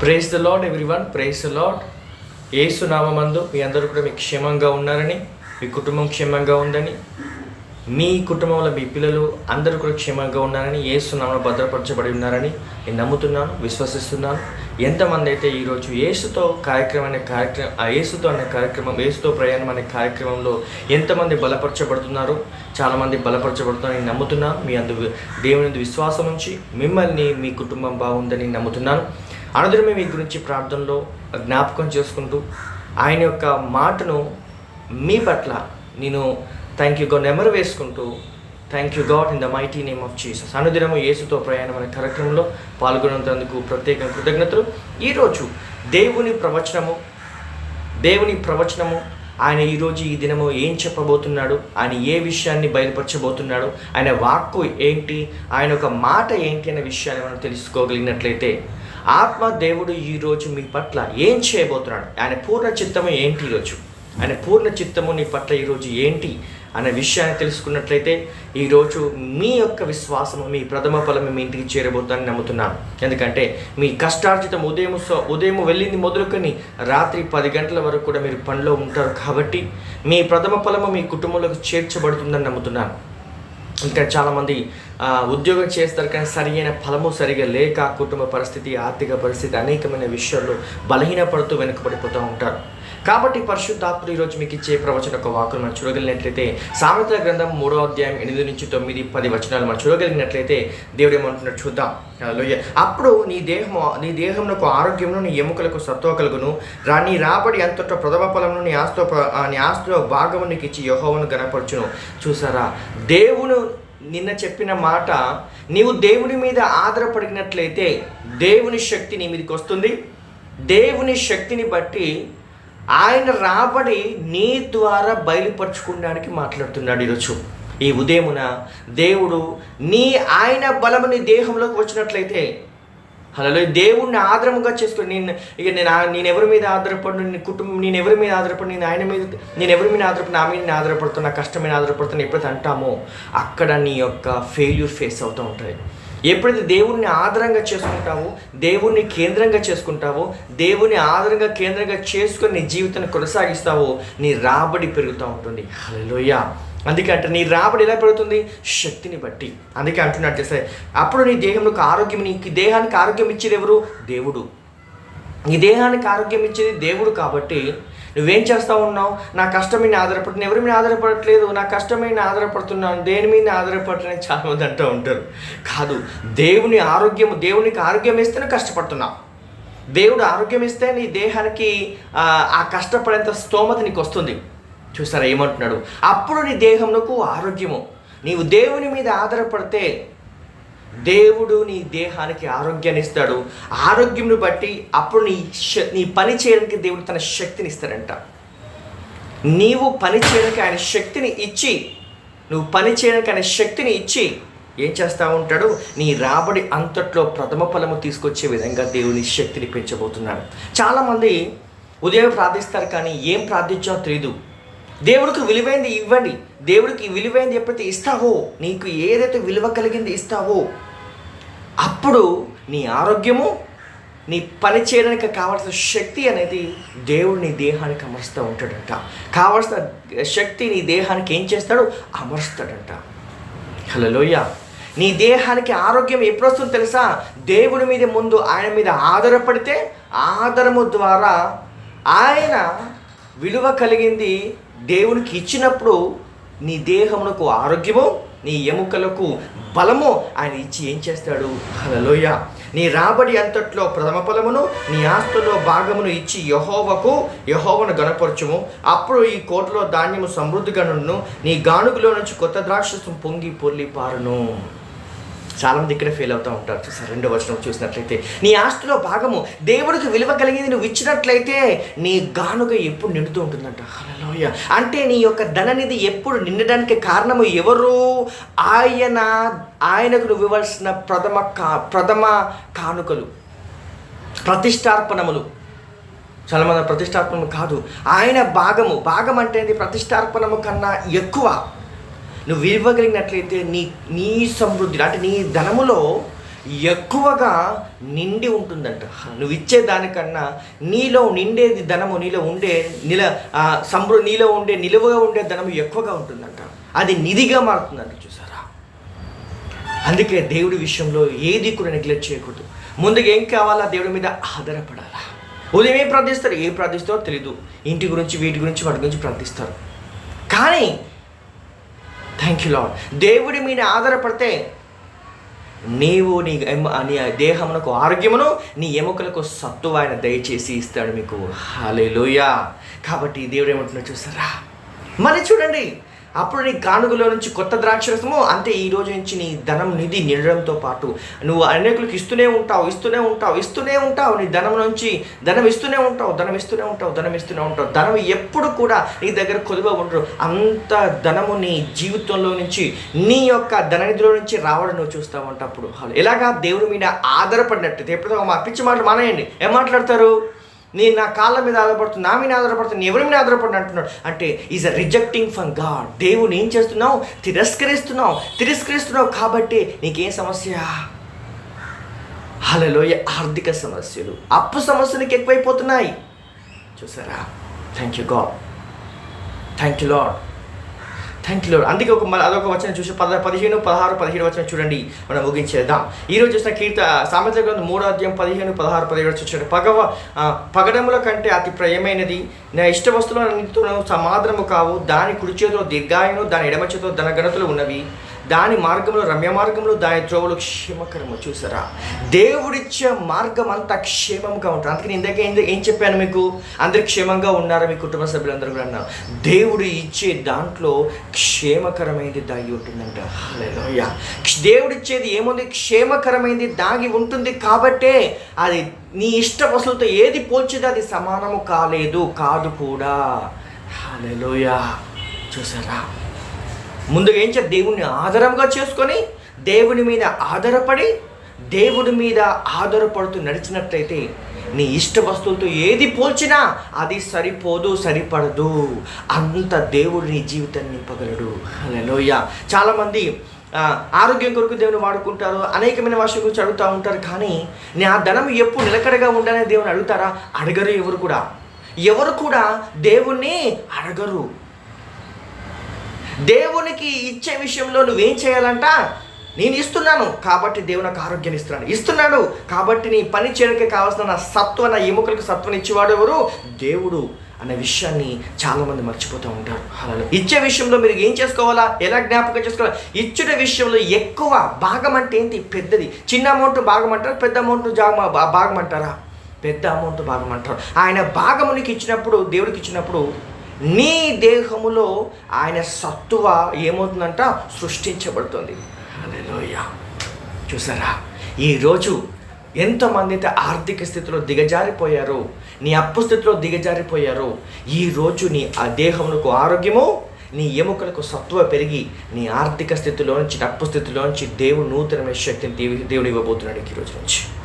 Praise the Lord everyone praise the Lord Yesu నామందు మీ అందరూ కూడా మీకు క్షేమంగా ఉన్నారని మీ కుటుంబం క్షేమంగా ఉందని మీ కుటుంబంలో మీ పిల్లలు అందరూ కూడా క్షేమంగా ఉన్నారని ఏసు నామను భద్రపరచబడి ఉన్నారని నేను నమ్ముతున్నాను విశ్వసిస్తున్నాను. ఎంతమంది అయితే ఈరోజు ఏసుతో కార్యక్రమం అనే కార్యక్రమం ఆ ఏసుతో అనే కార్యక్రమం ఏసుతో ప్రయాణం అనే కార్యక్రమంలో ఎంతమంది బలపరచబడుతున్నారు చాలామంది బలపరచబడుతున్నారని నమ్ముతున్నాను. మీ అందు దేవుని విశ్వాసం ఉంచి మిమ్మల్ని మీ కుటుంబం బాగుందని నమ్ముతున్నాను. అనుదినమే మీ గురించి ప్రార్థనలో జ్ఞాపకం చేసుకుంటూ ఆయన యొక్క మాటను మీ పట్ల నేను థ్యాంక్ యూ గాడ్ నెమరు వేసుకుంటూ thank you God in the mighty name of Jesus అనుదినము యేసుతో ప్రయాణం అనే కార్యక్రమంలో పాల్గొన్నందుకు ప్రత్యేక కృతజ్ఞతలు. ఈరోజు దేవుని ప్రవచనము దేవుని ప్రవచనము ఆయన ఈరోజు ఈ దినము ఏం చెప్పబోతున్నాడు ఆయన ఏ విషయాన్ని బయలుపరచబోతున్నాడు ఆయన వాక్కు ఏంటి ఆయన ఒక మాట ఏంటి అనే విషయాన్ని మనం తెలుసుకోగలిగినట్లయితే ఆత్మ దేవుడు ఈరోజు మీ పట్ల ఏం చేయబోతున్నాడు? ఆయన పూర్ణ చిత్తము ఏంటి ఈరోజు ఆయన పూర్ణ చిత్తము నీ పట్ల ఈరోజు ఏంటి? అనే విషయాన్ని తెలుసుకున్నట్లయితే ఈరోజు మీ యొక్క విశ్వాసము మీ ప్రథమ ఫలం మీ ఇంటికి చేరబోతానని నమ్ముతున్నాను. ఎందుకంటే మీ కష్టార్జితం ఉదయం ఉదయం వెళ్ళింది మొదలుకొని రాత్రి పది గంటల వరకు కూడా మీరు పనిలో ఉంటారు కాబట్టి మీ ప్రథమ ఫలము మీ కుటుంబంలోకి చేర్చబడుతుందని నమ్ముతున్నాను. ఇంకా చాలామంది ఉద్యోగం చేస్తారు కానీ సరి అయిన ఫలము సరిగా లేక కుటుంబ పరిస్థితి ఆర్థిక పరిస్థితి అనేకమైన విషయాల్లో బలహీనపడుతూ వెనుకబడిపోతూ ఉంటారు. కాబట్టి పరిశుద్ధాత్ముడు ఈరోజు మీకు ఇచ్చే ప్రవచన ఒక వాకును మనం చూడగలిగినట్లయితే సామెతల గ్రంథం మూడో అధ్యాయం ఎనిమిది నుంచి తొమ్మిది పది వచనాలు మనం చూడగలిగినట్లయితే దేవుడు ఏమంటున్నాడు చూద్దాం. అప్పుడు నీ దేహము నీ దేహమునకు ఆరోగ్యమును నీ ఎముకలకు సత్వ కలుగును. రా నీ రాబడి అంతటా ప్రథమ ఫలమును నీ ఆస్తో నీ ఆస్తిలో భాగము నీకు ఇచ్చి యహోవను గనపరచును చూసారా? దేవుడు నిన్న చెప్పిన మాట నీవు దేవుని మీద ఆధారపడినట్లయితే దేవుని శక్తి నీ మీదకి వస్తుంది. దేవుని శక్తిని బట్టి ఆయన రాబడి నీ ద్వారా బయలుపరచుకోవడానికి మాట్లాడుతున్నాడు ఈరోజు. ఈ ఉదయమున దేవుడు నీ ఆయన బలము నీ దేహంలోకి వచ్చినట్లయితే అలా దేవుణ్ణి ఆధారముగా చేసుకుని నేను ఇక నేను నేను ఎవరి మీద ఆధారపడి నేను కుటుంబం నేను ఎవరి మీద ఆధారపడి నేను ఆయన మీద నేను ఎవరి మీద ఆధారపడి నా మీద నేను ఆధారపడుతున్నా కష్టమైన ఆధారపడుతున్నా ఎప్పుడైతే అంటామో అక్కడ నీ యొక్క ఫెయిల్యూర్ ఫేస్ అవుతూ ఉంటుంది ఎప్పుడైతే దేవుణ్ణి ఆధారంగా చేసుకుంటావో దేవుణ్ణి కేంద్రంగా చేసుకుంటావో దేవుని ఆధారంగా కేంద్రంగా చేసుకుని నీ జీవితాన్ని కొనసాగిస్తావో నీ రాబడి పెరుగుతూ ఉంటుంది. హలోయ అందుకే అంటే నీ రాబడి ఎలా పెరుగుతుంది? శక్తిని బట్టి. అందుకే అంటున్నట్టు చేస్తే అప్పుడు నీ దేహంలోకి ఆరోగ్యం నీ దేహానికి ఆరోగ్యం ఇచ్చేది ఎవరు? దేవుడు. నీ దేహానికి ఆరోగ్యం ఇచ్చేది దేవుడు కాబట్టి నువ్వేం చేస్తా ఉన్నావు? నా కష్టం మీద ఆధారపడుతున్నా. ఎవరి మీద ఆధారపడట్లేదు? నా కష్టం మీద ఆధారపడుతున్నాను. దేని మీద ఆధారపడుతున్నాను చాలామంది అంటూ ఉంటారు. కాదు దేవుని ఆరోగ్యం దేవునికి ఆరోగ్యం ఇస్తేనే కష్టపడుతున్నావు. దేవుడు ఆరోగ్యం ఇస్తే నీ దేహానికి ఆ, ఆ కష్టపడేంత స్తోమత నీకు వస్తుంది. చూసారా ఏమంటున్నాడు? అప్పుడు నీ దేహంలో ఆరోగ్యము. నీవు దేవుని మీద ఆధారపడితే దేవుడు నీ దేహానికి ఆరోగ్యాన్ని ఇస్తాడు. ఆరోగ్యంను బట్టి అప్పుడు నీ నీ పని చేయడానికి దేవుడు తన శక్తిని ఇస్తాడంట. నీవు పని చేయడానికి ఆయన శక్తిని ఇచ్చి నువ్వు పని చేయడానికి ఆయన శక్తిని ఇచ్చి ఏం చేస్తూ ఉంటాడు? నీ రాబడి అంతట్లో ప్రథమ ఫలము తీసుకొచ్చే విధంగా దేవుని శక్తిని పెంచబోతున్నాడు. చాలామంది ఉదయం ప్రార్థిస్తారు కానీ ఏం ప్రార్థించాలో తెలియదు దేవుడికి విలువైంది ఇవ్వండి. దేవుడికి విలువైంది ఎప్పుడైతే ఇస్తావో నీకు ఏదైతే విలువ కలిగింది ఇస్తావో అప్పుడు నీ ఆరోగ్యము నీ పని చేయడానికి కావాల్సిన శక్తి అనేది దేవుడు నీ దేహానికి అమరుస్తూ ఉంటాడంట. కావాల్సిన శక్తి నీ దేహానికి ఏం చేస్తాడు? అమరుస్తాడంట. హలోయ నీ దేహానికి ఆరోగ్యం ఎప్పుడు వస్తుందో తెలుసా? దేవుడి మీద ముందు ఆయన మీద ఆధారపడితే ఆధారము ద్వారా ఆయన విలువ కలిగింది దేవునికి ఇచ్చినప్పుడు నీ దేహమునకు ఆరోగ్యము నీ ఎముకలకు బలము ఆయన ఇచ్చి ఏం చేస్తాడు? హలలోయ నీ రాబడి అంతట్లో ప్రథమ ఫలమును నీ ఆస్తులో భాగమును ఇచ్చి యహోవకు యహోవను గణపరచుము. అప్పుడు ఈ కోటలో ధాన్యము సమృద్ధి నుండును నీ గానుగులో నుంచి కొత్త ద్రాక్షసం పొంగి పొర్లి పారును. చాలామంది ఇక్కడే ఫెయిల్ అవుతూ ఉంటారు. చూసారు? రెండో వచనం చూసినట్లయితే నీ ఆస్తిలో భాగము దేవుడికి విలువ కలిగింది నువ్వు ఇచ్చినట్లయితే నీ గానుక ఎప్పుడు నిండుతూ ఉంటుందంట. హలోయ అంటే నీ యొక్క ధననిధి ఎప్పుడు నిండడానికి కారణము ఎవరు? ఆయన ఆయనకు నువ్వు ఇవ్వాల్సిన ప్రథమ కా ప్రథమ కానుకలు ప్రతిష్టార్పణములు. చాలా మంది ప్రతిష్టార్పణము కాదు. ఆయన భాగము భాగం అంటే ప్రతిష్టార్పణము కన్నా ఎక్కువ. నువ్వు ఇవ్వగలిగినట్లయితే నీ నీ సమృద్ధి అంటే నీ ధనములో ఎక్కువగా నిండి ఉంటుందంట. నువ్వు ఇచ్చే దానికన్నా నీలో నిండేది ధనము నీలో ఉండే నిల ఆ, సంబృ నీలో ఉండే నిలువగా ఉండే ధనము ఎక్కువగా ఉంటుందంట. అది నిధిగా మారుతుందంట చూసారా? అందుకే దేవుడి విషయంలో ఏది కూడా నెగ్లెక్ట్ చేయకూడదు. ముందుగా ఏం కావాలా? దేవుడి మీద ఆధారపడాలా? ఉదయం ఏం ప్రార్థిస్తారు? ఏం ప్రార్థిస్తారో తెలీదు. ఇంటి గురించి వీటి గురించి వాటి గురించి ప్రార్థిస్తారు. కానీ థ్యాంక్ యూ లాడ్ దేవుడి మీద ఆధారపడితే నీవు నీ నీ దేహమునకు ఆరోగ్యమును నీ ఎముకలకు సత్తు ఆయన దయచేసి ఇస్తాడు మీకు. హాలేలుయా కాబట్టి దేవుడు ఏమంటున్నా చూసారా? మళ్ళీ చూడండి. అప్పుడు నీ కానుకలో నుంచి కొత్త ద్రాక్షరసము అంతే ఈ రోజు నుంచి నీ ధనం నిధి నిండడంతో పాటు. నువ్వు అనేకులకు ఇస్తూనే ఉంటావు ఇస్తూనే ఉంటావు ఇస్తూనే ఉంటావు. నీ ధనం నుంచి ధనం ఇస్తూనే ఉంటావు ధనం ఇస్తూనే ఉంటావు ధనం ఇస్తూనే ఉంటావు. ధనం ఎప్పుడు కూడా నీ దగ్గర కొదువ ఉండరు అంత ధనము నీ జీవితంలో నుంచి నీ యొక్క ధననిధిలో నుంచి రావడం నువ్వు చూస్తావు అంట అప్పుడు ఎలాగా దేవుడి మీద ఆధారపడినట్టు. ఎప్పుడో మా పిచ్చి మాటలు మానేయండి. ఏం మాట్లాడతారు? నేను నా కాళ్ళ మీద ఆధారపడుతున్నా నా మీద ఆధారపడుతున్నా ఎవరి మీద ఆధారపడిన అంటున్నాడు. అంటే is a rejecting from God దేవుని ఏం చేస్తున్నావు? తిరస్కరిస్తున్నావు. తిరస్కరిస్తున్నావు కాబట్టి నీకేం సమస్య? అలలోయ ఆర్థిక సమస్యలు. అప్పు సమస్యలకు ఎక్కువైపోతున్నాయి. చూసారా? Thank you God thank you Lord thank you అందుకే ఒక మళ్ళీ అదొక వచనం చూసి పద పదిహేను పదహారు పదిహేడు వచ్చిన చూడండి. మనం ముగించేద్దాం. ఈ రోజు చూసిన కీర్త సామెత గ్రంథం మూడో అధ్యాయం పదిహేను పదహారు పదిహేడు చూడండి. పగవ పగడముల కంటే అతి ప్రియమైనది. నా ఇష్ట వస్తువులను సమాధానము కావు. దాని కుడి చేతిలో దీర్ఘాయును దాని ఎడమ చేతిలో ధనగణతలు ఉన్నవి. దాని మార్గంలో రమ్య మార్గంలో దాని త్రోవలు క్షేమకరము. చూసారా? దేవుడిచ్చే మార్గం అంతా క్షేమంగా ఉంటుంది. అందుకని ఇందాక ఏం ఏం చెప్పాను మీకు? అందరు క్షేమంగా ఉన్నారా మీ కుటుంబ సభ్యులందరూ కూడా అన్నారు. దేవుడు ఇచ్చే దాంట్లో క్షేమకరమైనది దాగి ఉంటుందంట. హల్లెలూయా. దేవుడు ఏముంది? క్షేమకరమైనది దాగి ఉంటుంది కాబట్టే అది నీ ఇష్ట వస్తువులతో ఏది పోల్చితే అది సమానము కాలేదు కాదు కూడా. హలోయా చూసారా? ముందుగా ఏం చేయాలి? దేవుణ్ణి ఆధారంగా చేసుకొని దేవుని మీద ఆధారపడి దేవుడి మీద ఆధారపడుతూ నడిచినట్లయితే నీ ఇష్ట వస్తువులతో ఏది పోల్చినా అది సరిపోదు సరిపడదు. అంత దేవుడు నీ జీవితాన్ని నింపగలడు. హల్లెలూయా. చాలామంది ఆరోగ్యం కొరకు దేవుని వాడుకుంటారు అనేకమైన వాటి గురించి అడుగుతూ ఉంటారు కానీ నా ధనం ఎప్పుడు నిలకడగా ఉండాలని దేవుని అడుగుతారా? అడగరు ఎవరు కూడా. ఎవరు కూడా దేవుణ్ణి అడగరు. దేవునికి ఇచ్చే విషయంలో నువ్వేం చేయాలంట? నేను ఇస్తున్నాను కాబట్టి దేవుడు నాకు ఆరోగ్యాన్ని ఇస్తున్నాను. ఇస్తున్నాడు కాబట్టి నీ పని చేయడానికి కావాల్సిన నా సత్వ నా ఎముకలకు సత్వని ఇచ్చేవాడు ఎవరు? దేవుడు అనే విషయాన్ని చాలామంది మర్చిపోతూ ఉంటారు. అలా ఇచ్చే విషయంలో మీరు ఏం చేసుకోవాలా? ఎలా జ్ఞాపకం చేసుకోవాలా? ఇచ్చిన విషయంలో ఎక్కువ భాగం అంటే ఏంటి? పెద్దది. చిన్న అమౌంట్ భాగం అంటారా? పెద్ద అమౌంట్ భాగం అంటారా? పెద్ద అమౌంట్ భాగం అంటారు. ఆయన భాగమునికి ఇచ్చినప్పుడు దేవుడికి ఇచ్చినప్పుడు నీ దేహములో ఆయన సత్తువ ఏమవుతుందంట? సృష్టించబడుతుంది. హల్లెలూయా. చూసారా? ఈరోజు ఎంతమంది అయితే ఆర్థిక స్థితిలో దిగజారిపోయారో నీ అప్పు స్థితిలో దిగజారిపోయారో ఈరోజు నీ ఆ దేహమునకు ఆరోగ్యము నీ ఎముకలకు సత్వ పెరిగి నీ ఆర్థిక స్థితిలో నుంచి నప్పు అప్పు స్థితిలోంచి దేవుడు నూతనమైన శక్తిని దేవు దేవుడు ఇవ్వబోతున్నాడు ఈ రోజు నుంచి.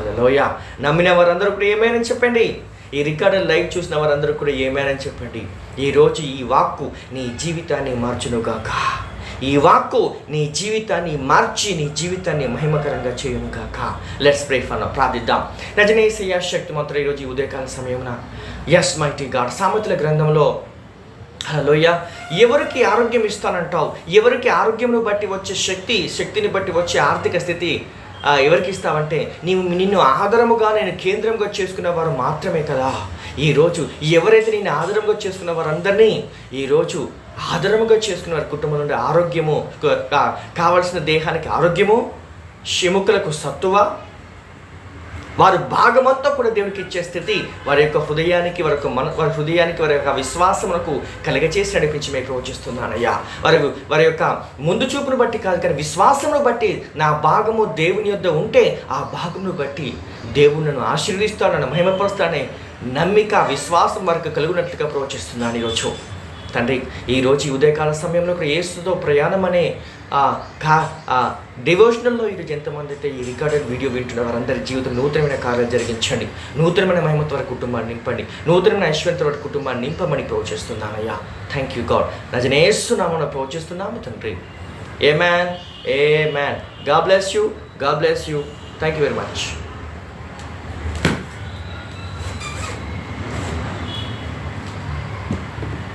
హలోయ నమ్మిన వారందరూ కూడా ఏమైనా చెప్పండి? ఈ రికార్డు లైవ్ చూసిన వారందరూ కూడా ఏమైనా చెప్పండి? ఈరోజు ఈ వాక్కు నీ జీవితాన్ని మార్చునుగాక. ఈ వాక్కు నీ జీవితాన్ని మార్చి నీ జీవితాన్ని మహిమకరంగా చేయునుగాక. లెట్స్ ప్రే ఫర్ ప్రార్థిద్దాం. రజనీసయ్య శక్తి మంత్ర ఈరోజు ఈ ఉదయకాల సమయమున. ఎస్ మైటీ గాడ్ సామెతల గ్రంథంలో హలోయ ఎవరికి ఆరోగ్యం ఇస్తానంటావు? ఎవరికి ఆరోగ్యంను బట్టి వచ్చే శక్తి శక్తిని బట్టి వచ్చే ఆర్థిక స్థితి? ఎవరికి ఇస్తావంటే నీవు నిన్ను ఆధారముగా నేను కేంద్రంగా చేసుకున్న వారు మాత్రమే కదా. ఈరోజు ఎవరైతే నేను ఆధారంగా చేసుకున్న వారందరినీ ఈరోజు ఆధారముగా చేసుకున్న వారి కుటుంబం నుండి ఆరోగ్యము కావలసిన దేహానికి ఆరోగ్యము ఎముకలకు సత్తువ వారు భాగమంతా కూడా దేవుడికి ఇచ్చే స్థితి వారి యొక్క హృదయానికి వారి యొక్క మన వారి హృదయానికి వారి యొక్క విశ్వాసమునకు కలగచేసి నడిపించి మీకు ప్రవచిస్తున్నానయ్యా. వారి వారి యొక్క ముందు చూపును బట్టి కాదు కానీ విశ్వాసమును బట్టి నా భాగము దేవుని యొద్ద ఉంటే ఆ భాగమును బట్టి దేవుడు నన్ను ఆశీర్వదిస్తాడు నన్ను మహిమపరుస్తాడనే నమ్మిక విశ్వాసం వరకు కలుగునట్లుగా ప్రవచిస్తున్నాను ఈరోజు. తండ్రి ఈరోజు ఈ ఉదయకాల సమయంలో కూడా ఏసుతో ప్రయాణం అనే కా డివోషనల్లో ఈరోజు ఎంతమంది అయితే ఈ రికార్డెడ్ వీడియో వింటున్న వారందరి జీవితం నూతనమైన కార్యాలు జరిగించండి. నూతనమైన మహిమతో వారి కుటుంబాన్ని నింపండి. నూతనమైన ఐశ్వర్యంతో వారి కుటుంబాన్ని నింపమని ప్రోచేస్తున్నానయ్యా థ్యాంక్ యూ గాడ్ నజనేస్తున్నామని ప్రోచేస్తున్నాము తండ్రి ఏ మ్యాన్ ఏ మ్యాన్గా బ్లెస్ యూ గా bless you thank you very much